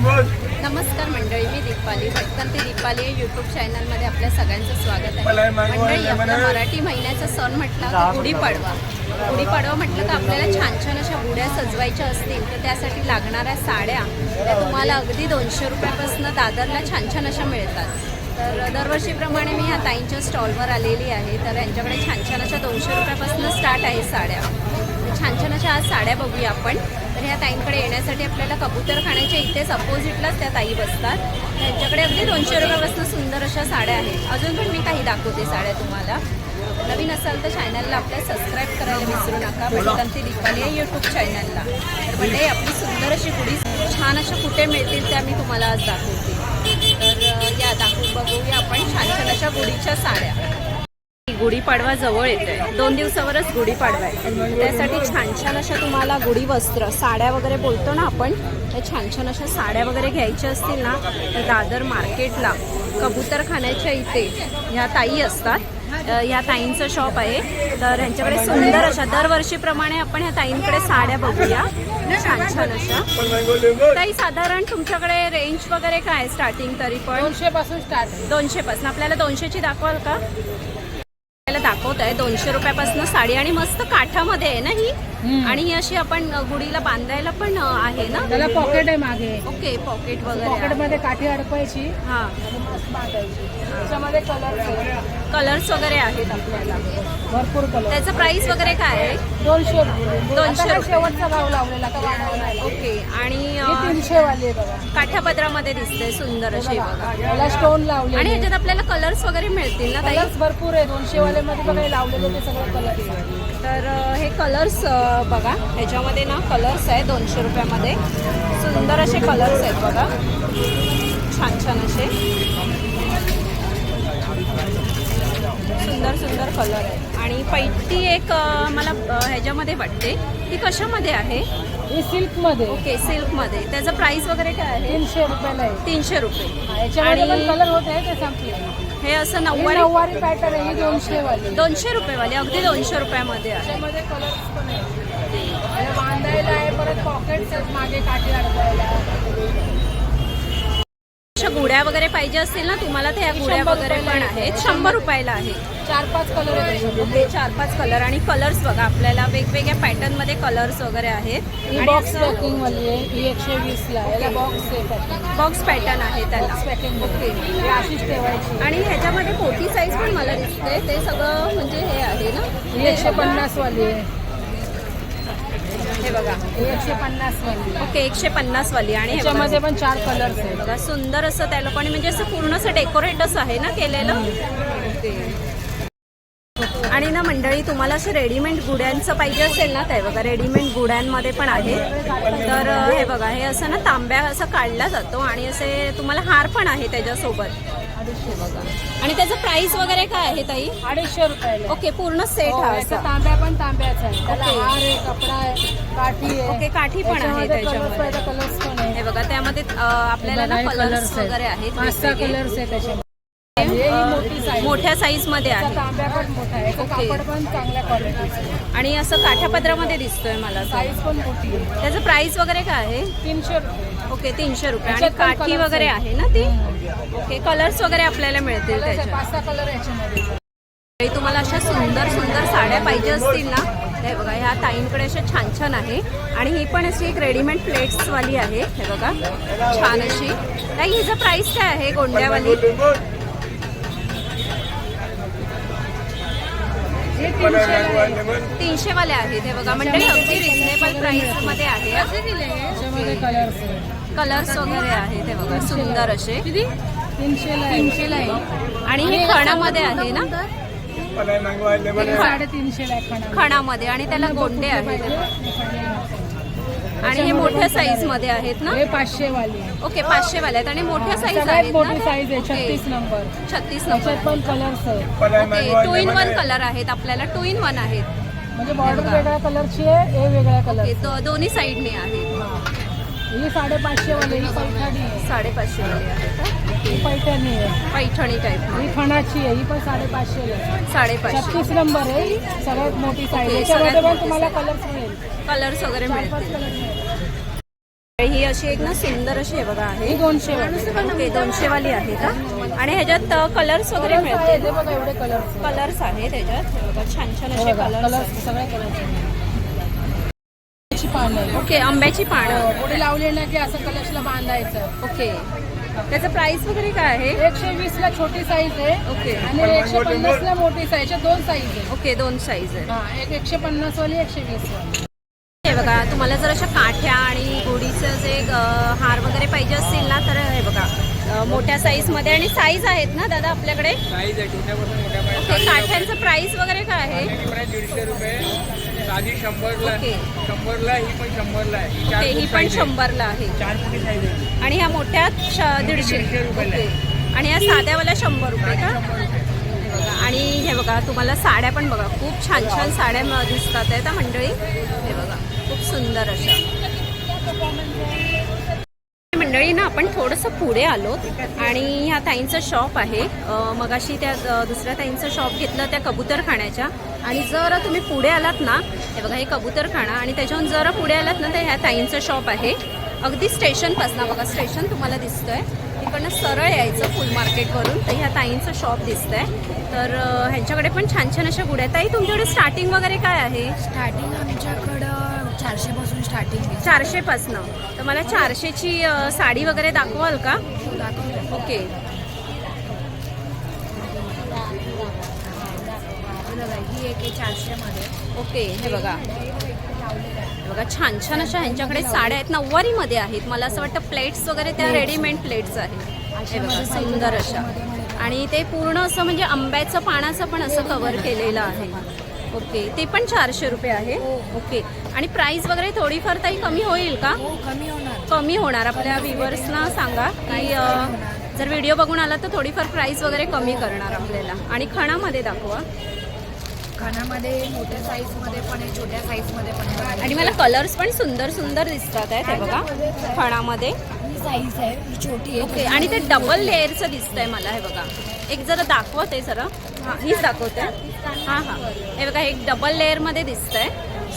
नमस्कार मंडळी मी दीपाली ते दीपाली यूट्यूब चॅनलमध्ये आपल्या सगळ्यांचं स्वागत आहे. मंडळी आपला मराठी महिन्याचा सण म्हटला की गुढीपाडवा गुढीपाडवा म्हटलं तर आपल्याला छान छान अशा गुढ्या सजवायच्या असतील तर त्यासाठी लागणाऱ्या साड्या त्या तुम्हाला अगदी दोनशे रुपयापासून दादरला छान छान अशा मिळतात. तर दरवर्षीप्रमाणे मी ह्या ताईंच्या स्टॉलवर आलेली आहे तर यांच्याकडे छान छान अशा दोनशे रुपयापासून स्टार्ट आहे साड्या. तर छान छान अशा आज साड्या बघूया आपण. तर ह्या ताईंकडे येण्यासाठी आपल्याला कबूतरखान्याच्या इथेच अपोजिटलाच त्या ताई बसतात. त्यांच्याकडे अगदी दोनशे रुपयापासून सुंदर अशा साड्या आहेत. अजून पण मी काही दाखवते साड्या तुम्हाला. नवीन असाल तर चॅनलला आपल्या सबस्क्राईब करायला विसरू नका. म्हणजे भटकंती दीपाली आहे यूट्यूब चॅनलला तर म्हणजे आपली सुंदर अशी गुढी छान अशा कुठे मिळतील त्या मी तुम्हाला आज दाखवते. तर या दाखवू बघूया आपण छान छान अशा गुढीच्या साड्या. गुढीपाडवा जवळ येते दोन दिवसावरच गुढीपाडवा आहे. त्यासाठी छान छान अशा तुम्हाला गुढी वस्त्र साड्या वगैरे बोलतो ना आपण त्या छान छान अशा साड्या वगैरे घ्यायच्या असतील ना तर दादर मार्केटला कबूतरखान्याच्या इथे ह्या ताई असतात. ह्या ताईंचं शॉप आहे. तर ह्यांच्याकडे सुंदर अशा दरवर्षीप्रमाणे आपण ह्या ताईंकडे साड्या बघूया. छान छान अशा. ताई साधारण तुमच्याकडे रेंज वगैरे काय स्टार्टिंग तरी पण? दोनशे पासून स्टार्ट दोनशे पासून आपल्याला दोनशेची दाखवाल का? दाखवत आहे. दोनशे रुपयापासून साडी आणि मस्त काठामध्ये आहे ना ही? आणि ही अशी आपण अ, गुढीला बांधायला पण आहे ना? त्याला पॉकेट आहे मागे. ओके पॉकेट वगैरे. पॉकेट आहे. मध्ये काठी अडकवायची. हा. बांधायची. त्याच्यामध्ये कलर कलर्स वगैरे आहेत आपल्याला. भरपूर कलर त्याचं प्राइस वगैरे काय आहे? दोनशे रुपये. दोनशे आता काय रुपये. शेवटचा भाव लावलेला का वाढवला. ओके. आणि अ, तीनशे वाली आहे बघा. काठापदरामध्ये दिसते सुंदर अशी बघा स्टोन आणि लावले ह्याच्यात आपल्याला कलर्स वगैरे मिळतील ना ताई? कलर्स भरपूर आहे. दोनशे वाले मध्ये बघा हे लावलेले ते सगळे कलर तर अ, हे कलर्स अ, बघा ह्याच्यामध्ये ना कलर्स आहे दोनशे रुपयामध्ये. सुंदर असे कलर्स आहेत बघा. छान छान असे. सुंदर सुंदर कलर आहे. आणि पैठी एक मला ह्याच्यामध्ये वाटते. ती कशामध्ये आहे? ही सिल्कमध्ये ओके सिल्कमध्ये. त्याचं प्राइस वगैरे काय आहे? तीनशे रुपयाला आहे. तीनशे रुपये. याच्यामध्ये आणि- कलर होत आहे ते संपले हे असं नऊवारी नऊवारी पॅटर्न आहे ही दोनशे वाली दोनशे रुपयेवाली अगदी दोनशे रुपयामध्ये आहे. त्याच्यामध्ये कलर्स पण आहे याला बांधायला आहे परत आहेत मागे काठी अडकवायला. अशा गुड्या वगैरे पाहिजे असतील ना तुम्हाला त्या गुड्या शंभर वगैरे पण आहेत. शंभर रुपयाला आहे. चार पाच कलर आहेत. ओके चार पाच कलर आणि कलर्स बघा आपल्याला वेगवेगळ्या पॅटर्नमध्ये कलर्स वगैरे आहेत. ही बॉक्स पॅकिंग वाली आहे. ही एकशे वीस ला याला बॉक्स आहे पॅकिंग बॉक्स पॅटर्न आहे त्याला. पॅकिंग ओके ही अशीच ठेवायची. आणि ह्याच्यामध्ये मोठी साईज पण मला दिसते. ते सगळं म्हणजे हे आहे ना? ही एकशे पन्नास वाली आहे. हे बघा. एकशे पन्नास वाली. आहे. ओके एकशे पन्नास वाली. आणि हे बघा. त्याच्यामध्ये पण चार कलर्स आहेत. बघा सुंदर असं त्या लोकांनी म्हणजे असं पूर्ण असं डेकोरेट असं आहे ना केलेलं? आणि ना मंडळी तुम्हाला असं रेडीमेड गुड्यांचं पाहिजे असेल ना ते बघा रेडीमेड गुड्यांमध्ये पण आहे. तर हे बघा हे असं ना तांब्या असं काढला जातो आणि असे तुम्हाला हार पण आहे त्याच्यासोबत. बघा. आणि त्याचं प्राइस वगैरे काय आहे ताई? अडीचशे रुपयाला. ओके पूर्ण सेट हो, हा असा. तांब्या पण तांब्याचा आहे. त्याला ओके. हार आहे कपडा आहे काठी आहे. ओके काठी पण आहे त्याच्यामध्ये. कलर्स पण आहे. हे बघा त्यामध्ये अ, आपल्याला ना बघा, हे कलर्स वगैरे आहेत. पाच सहा वेगवेगळे. कलर्स आहे त्याच्यामध्ये. मोठ्या साईजमध्ये त्याचा आहे. ओके. आणि असं काठापदरामध्ये दिसतोय मला. साईज पण मोठी त्याचं प्राइस वगैरे काय आहे? तीनशे रुपये. ओके तीनशे रुपये. आणि काठी वगैरे. आहे ना ती? ओके कलर्स वगैरे आपल्याला मिळतील कलर याच्यामध्ये. काही तुम्हाला अशा सुंदर सुंदर साड्या पाहिजे असतील ना हे बघा ह्या ताईंकडे अशा छान छान आहे. आणि ही पण अशी एक रेडीमेड प्लेट्सवाली आहे. हे बघा छान अशी. ताई हिचं प्राइस काय आहे गोंड्यावाली? तीनशे. तीनशे वाले आहेत. हे बघा म्हणजे अगदी रिझनेबल प्राइसमध्ये आहे कलर्स आहे कलर्स वगैरे आहेत हे बघा सुंदर असे. तीनशेला आहे आणि हे खणामध्ये आहे ना? हे. खणामध्ये. आणि त्याला गोंडे आहेत. हे मोठ्या साईजमध्ये आहेत ना? हे पाचशे वाली आहे. ओके पाचशे वाले आहेत आणि मोठ्या साईज सगळ्यात आहेत मोठी साईज आहे छत्तीस नंबर. छत्तीस त्याच्यात नंबर. पण कलर्स आहे okay two in one colour आहेत आपल्याला टू इन वन आहेत. म्हणजे बॉर्डर वेगळ्या कलरची आहे हे वेगळ्या ओके कलर दो- दोन्ही साईडने आहेत. ही. साडेपाचशे वाली ही पैठणी आहे. साडेपाचशे वाले आहेत का? ही पैठणी आहे. पैठणी टाईप ही खणाची आहे ही पण साडेपाचशे आहे. साडेपाचशे. छत्तीस नंबर आहे ही सगळ्यात मोठी साईज ओके, याच्यामध्ये सगळ्यात पण मोठी तुम्हाला. कलर्स मिळेल. कलर्स वगैरे चार पाच मिळतील. कलर मिळेल. ही अशी एक ना सुंदर अशी आहे बघा ही आहे. दोनशे वाली. ओके दोनशे वाली आहे का? आणि ह्याच्यात कलर्स वगैरे हे बघा एवढे कलर्स कलर्स आहेत ह्याच्यात. हे बघा छान छान असे कलर्स कलर्स सगळे कलर्स पान. आहे ओके आंब्याची पानं. पुढे लावले ना की असं कलशला बांधायचं. ओके त्याचं प्राइस वगैरे काय आहे? एकशे वीस ला छोटी साईज आहे. ओके आणि एकशे पन्नास ला मोठी साईज आहे. दोन साईज आहे. ओके दोन साईज आहे. हा एक एकशे पन्नास वाली एकशे वीस वाली. हे बघा तुम्हाला जर अशा काठ्या आणि गोडीचं जे हार वगैरे पाहिजे असतील ना तर हे बघा मोठ्या साईजमध्ये आणि साईज आहेत ना दादा आपल्याकडे? ओके काठ्यांचं प्राइस वगैरे काय आहे? दीडशे रुपये. साधी शंभरला ओके. शंभरला ही पण शंभरला आहे. ही चार ओके ही फूट पण size आहे. शंभरला आहे. चार फुटी साईज आहे. आणि ह्या मोठ्या श- दीडशे. दीडशे रुपयाला ओके. आणि या साध्यावाल्या शंभर रुपये का? हे बघा आणि हे बघा तुम्हाला साड्या पण बघा खूप छान छान साड्या म- दिसतात आहेत मंडळी? हे बघा. खूप सुंदर अशा. मंडळी ना आपण थोडंसं पुढे आलो आणि ह्या ताईंचं शॉप आहे. मगाशी त्या दुसऱ्या ताईंचं शॉप घेतलं त्या कबूतरखाण्याच्या. आणि जर तुम्ही पुढे आलात ना हे बघा हे कबूतरखाना आणि त्याच्याहून जरा पुढे आलात ना तर ह्या ताईंचं शॉप आहे. अगदी स्टेशनपासून बघा स्टेशन तुम्हाला दिसतंय. तिकडनं सरळ यायचं फुल मार्केटवरून तर ह्या ताईंचं शॉप दिसतंय. तर ह्यांच्याकडे पण छान छान अशा गुड्या ताई तुमच्याकडे स्टार्टिंग वगैरे काय आहे? स्टार्टिंग आमच्याकडं चारशे पासून स्टार्टिंग चारशे पासनं. तर मला चारशेची साडी वगैरे दाखवाल का? ओके. ही एक चारशेमध्ये. ओके हे बघा. बघा छान छान अशा ह्यांच्याकडे साड्या आहेत. नऊवारीमध्ये आहेत. मला असं वाटतं प्लेट्स वगैरे त्या रेडीमेड प्लेट्स आहेत. हे बघा सुंदर अशा. आणि ते पूर्ण असं म्हणजे आंब्याचं पानाचं पण असं कव्हर केलेलं आहे. ओके. ते पण चारशे रुपये आहे. ओके. आणि प्राईस वगैरे थोडीफार ताई कमी होईल का? हो कमी होणार. कमी होणार. आपल्या व्ह्युअर्सना सांगा की अ, जर व्हिडिओ बघून आला तर थोडीफार प्राईस वगैरे कमी करणार आपल्याला. आणि खणामध्ये दाखवा. खानामध्ये मोठ्या साईजमध्ये पण आहे छोट्या साईजमध्ये पण आहे. आणि मला कलर्स पण सुंदर सुंदर दिसतात आहेत हे बघा. खणामध्ये. ही साईज आहे ही छोटी आहे. ओके. आणि ते डबल लेअरचं दिसतंय मला हे बघा. एक जरा दाखवते जरा. हां हीच दाखवते. हां हां. हे बघा एक डबल लेअरमध्ये दिसतंय.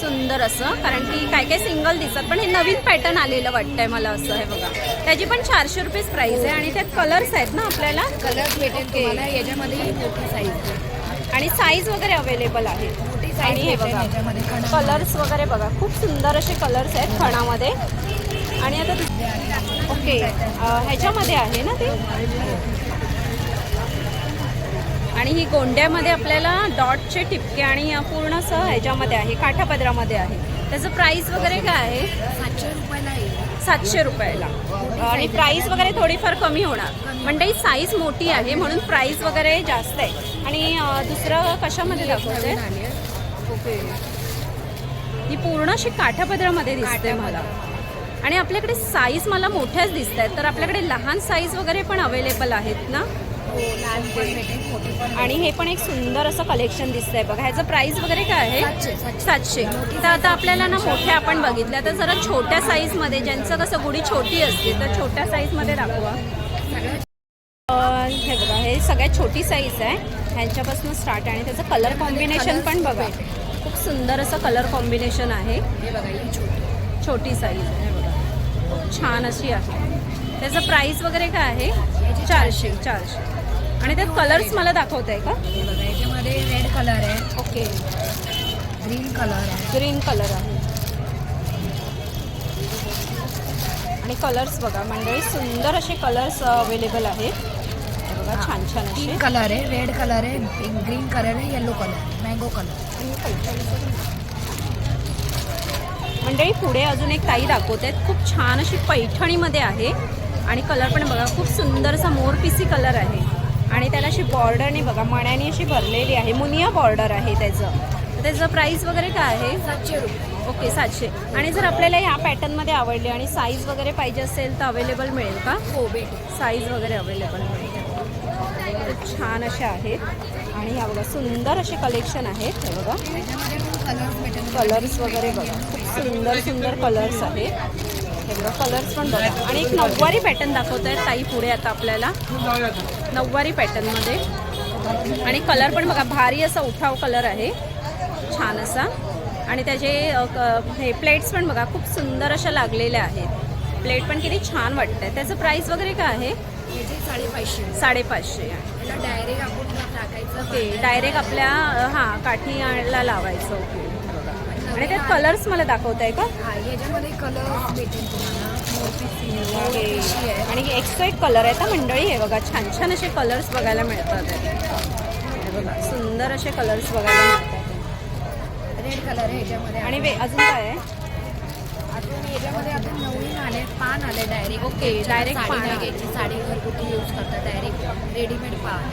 सुंदर असं कारण की काय काय सिंगल दिसतात पण हे नवीन पॅटर्न आलेलं वाटतंय मला असं हे बघा. त्याची पण चारशे रुपीज प्राईस आहे आणि त्यात कलर्स आहेत ना आपल्याला? कलर भेटेल. तुम्हाला याच्यामध्ये मोठी साईज आहे. आणि साईज वगरे अवेलेबल आहेत मोठी आणि हे बघा कलर्स वगैरे बघा. खूप सुंदर असे कलर्स आहेत खणामध्ये. आणि आता ओके ह्याच्यामध्ये आहे ना ते? आणि ही गोंड्यामध्ये आपल्याला डॉटचे टिपके आणि पूर्ण असं ह्याच्यामध्ये आहे काठापदरामध्ये आहे. त्याचं प्राईस वगैरे काय आहे? सातशे रुपयाला आहे सातशे रुपयाला. आणि प्राईस वगैरे थोडीफार कमी होणार. म्हणजे साईज मोठी आहे म्हणून प्राईस वगैरे जास्त आहे. आणि दुसरं कशामध्ये दाखवते. ओके. ही पूर्ण अशी काठापदरामध्ये दिसते मला. आणि आपल्याकडे साईज मला मोठ्याच दिसत आहेत तर आपल्याकडे लहान साईज वगैरे पण अवेलेबल आहेत ना? आणि हे पण एक सुंदर असं कलेक्शन दिसतंय बघा. ह्याचं प्राइस वगैरे काय आहे? सातशे, तर आता आपल्याला ना मोठ्या आपण बघितल्या तर जरा छोट्या साईजमध्ये ज्यांचं कसं गुढी छोटी असते तर छोट्या साईजमध्ये दाखवा. हे बघा हे सगळ्यात छोटी साईज आहे. ह्यांच्यापासून स्टार्ट आहे. आणि त्याचं कलर कॉम्बिनेशन पण बघा. खूप सुंदर असं कलर कॉम्बिनेशन आहे. हे ही छोटी. साईज आहे बघा. खूप छान अशी आहे. त्याचं प्राइस वगैरे काय आहे? चारशे. चारशे. आणि त्यात कलर्स मला दाखवत आहे का? हे बघा याच्यामध्ये रेड कलर आहे. ओके ग्रीन कलर आहे. ग्रीन कलर आहे. आणि कलर्स बघा मंडळी सुंदर असे कलर्स अवेलेबल आहेत. हे बघा छान छान असे. तीन कलर आहे रेड कलर आहे एक ग्रीन कलर आहे येलो कलर मँगो कलर मंडळी पुढे अजून एक ताई दाखवत आहेत खूप छान अशी पैठणीमध्ये आहे. आणि कलर पण बघा खूप सुंदर असा मोरपिसी कलर आहे. आणि त्याला अशी बॉर्डरने बघा मण्याने अशी भरलेली आहे. मुनिया बॉर्डर आहे त्याचं. त्याचं प्राईस वगैरे काय आहे? सातशे रुपये. ओके सातशे. आणि जर आपल्याला ह्या पॅटर्नमध्ये आवडली आणि साईज वगैरे पाहिजे असेल तर अवेलेबल मिळेल का? हो भेटेल. साईज वगैरे अवेलेबल मिळेल. खूप छान असे आहेत. आणि ह्या बघा सुंदर असे कलेक्शन आहेत. हे बघा. कलर्स वगैरे बघा. खूप सुंदर सुंदर कलर्स आहेत. हे बघा कलर्स पण बघा. आणि एक नऊवारी पॅटर्न दाखवत आहेत ताई पुढे आता आपल्याला. नऊवारी पॅटर्नमध्ये आणि कलर पण बघा भारी असा उठाव कलर आहे. छान असा. आणि त्याचे हे प्लेट्स पण बघा खूप सुंदर अशा लागलेल्या आहेत. प्लेट पण किती छान वाटत आहे त्याचं प्राईस वगैरे काय आहे? साडेपाचशे. साडेपाचशे आहे डायरेक्ट आपण टाकायचं. ओके डायरेक्ट आपल्या हां काठीला लावायचं. ओके आणि त्यात कलर्स मला दाखवत आहे का? हा याच्यामध्ये कलर्स भेटेल तुम्हाला. आहे. आणि एकशे एक कलर आहेत हा मंडळी हे बघा छान छान असे कलर्स बघायला मिळतात. आहे. हे बघा सुंदर असे कलर्स बघायला मिळतात. आहे. रेड कलर आहे याच्यामध्ये. आणि वे अजून काय आहे? अजून याच्यामध्ये आता नवीन आले पान आले डायरेक्ट ओके, direct पान. घ्यायची साडी घरगुती यूज करतात डायरेक्ट रेडीमेड पान.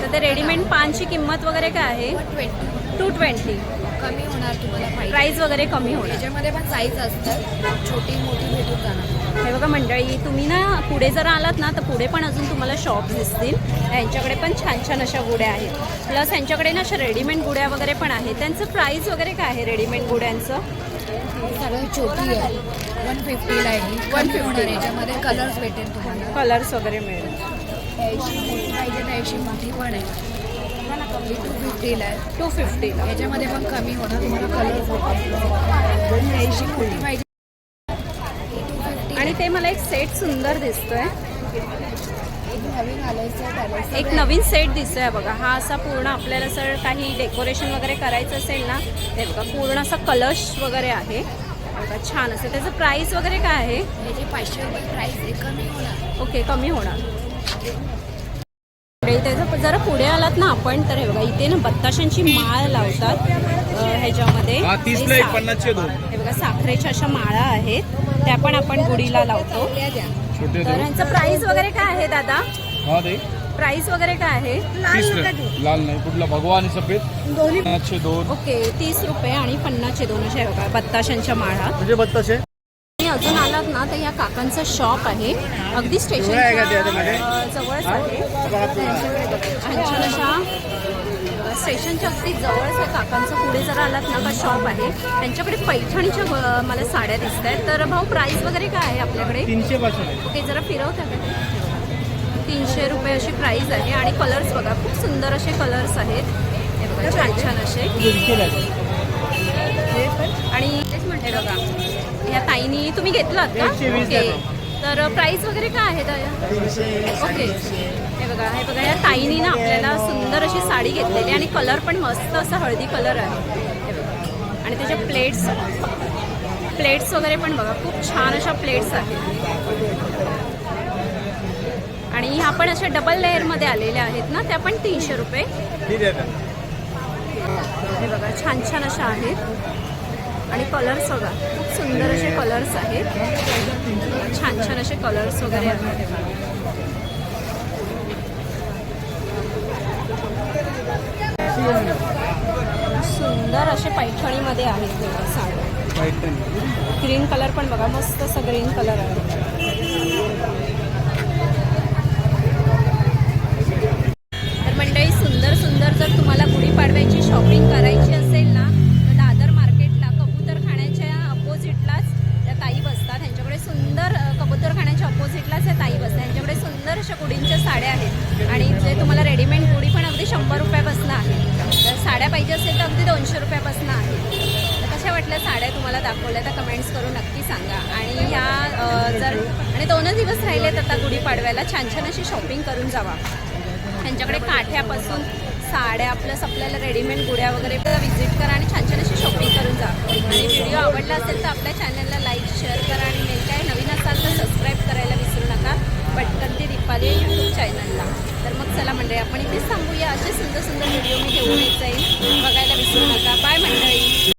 तर ते रेडीमेड पानची किंमत वगैरे काय आहे? ट्वेंटी टू ट्वेंटी कमी होणार तुम्हाला पाहिजे प्राईस वगैरे कमी होणार. याच्यामध्ये पण साईज असतात. छोटी मोठी भेटून जाणार. हे बघा मंडळी तुम्ही ना पुढे जर आलात ना तर पुढे पण अजून तुम्हाला शॉप दिसतील. यांच्याकडे पण छान छान अशा गुड्या आहेत. प्लस यांच्याकडे ना अशा रेडीमेड गुड्या वगैरे पण आहेत. त्यांचं प्राईस वगैरे काय आहे रेडीमेड गुड्यांचं? सगळं छोटी आहे. वन फिफ्टीला आहे. कमी होणार. याच्यामध्ये कलर्स भेटेल तुम्हाला. कलर्स वगैरे मिळेल. मोठी पाहिजे तर याची मोठी पण आहे. टू फिफ्टीला आहे. टू फिफ्टीला याच्यामध्ये पण कमी होणार तुम्हाला भेटेल याची मोठी पाहिजे. आणि ते मला एक सेट सुंदर दिसतोय. एक नवीन एक नवीन सेट दिसतोय बघा. हा असा पूर्ण आपल्याला जर काही डेकोरेशन वगैरे करायचं असेल ना हे बघा पूर्ण असा कलश वगैरे आहे. हे बघा छान असं. त्याचं प्राईस वगैरे काय आहे? याची पाचशे रुपये प्राईस आहे कमी होणार. ओके कमी होणार. त्याचं जरा पुढे आलात ना आपण तर हे बघा इथे ना बत्ताशांची माळ लावतात ह्याच्यामध्ये. हा, बघा साखरेच्या अशा माळा आहेत त्या पण आपण गुढीला लावतो. तर ह्यांचं प्राईस वगैरे काय आहे दादा? हा ते प्राईस वगैरे काय आहे? लाल नाही कुठला भगवा आणि सफेद. पन्नासशे दोन. ओके तीस रुपये आणि पन्नासचे दोन बघा बत्ताशांच्या माळा. म्हणजे बत्ताशे? अजून आलात ना तर या काकांचं शॉप आहे. अगदी स्टेशन? जवळच आहे. छान अशा स्टेशनच्या अगदी जवळच आहे. काकांचं पुढे जर आलात ना का शॉप आहे. त्यांच्याकडे पैठणीच्या मला साड्या दिसत आहेत तर भाऊ प्राईस वगैरे काय आहे आपल्याकडे? तीनशे ओके जरा फिरवता का? तीनशे रुपये अशी प्राईस आहे. आणि कलर्स बघा खूप सुंदर असे कलर्स आहेत. हे बघा छान छान असे. आणि तेच म्हणते बघा ह्या ताईनी तुम्ही घेतलात का? ओके तर प्राईस वगैरे काय आहे? ओके हे बघा हे बघा या ताईनी ना आपल्याला सुंदर अशी साडी घेतलेली आणि कलर पण मस्त असा हळदी कलर आहे. आणि त्याच्या प्लेट्स प्लेट्स वगैरे पण बघा खूप छान अशा प्लेट्स आहेत. आणि ह्या पण अशा डबल लेअरमध्ये आलेल्या आहेत ना त्या पण तीनशे रुपये. हे बघा छान छान अशा आहेत. आणि कलर्स बघा खूप सुंदर असे कलर्स आहेत. छान छान असे कलर्स वगैरे आहेत. सुंदर असे पैठणीमध्ये आहेत बघा साड्या. ग्रीन कलर पण बघा मस्त असं ग्रीन कलर आहे. तर मंडळी सुंदर सुंदर जर तुम्हाला गुढीपाडव्याची शॉपिंग करा कमेंट्स करून नक्की सांगा. आणि ह्या जर आणि दोनच दिवस राहिलेत आता गुढीपाडव्याला छान छान अशी शॉपिंग करून जावा. त्यांच्याकडे काठ्यापासून साड्या प्लस आपल्याला रेडीमेड गुड्या वगैरे व्हिजिट करा आणि छान छान अशी शॉपिंग करून जा. आणि व्हिडिओ आवडला असेल तर आपल्या चॅनलला लाईक शेअर करा आणि नाही काय नवीन असाल तर सबस्क्राईब करायला विसरू नका. पटकन ते दीपाली यूट्यूब चॅनलला तर मग चला मंडळी आपण इथेच थांबूया. असे सुंदर सुंदर व्हिडिओ मी घेऊन येत जाईल बघायला विसरू नका. बाय मंडळी.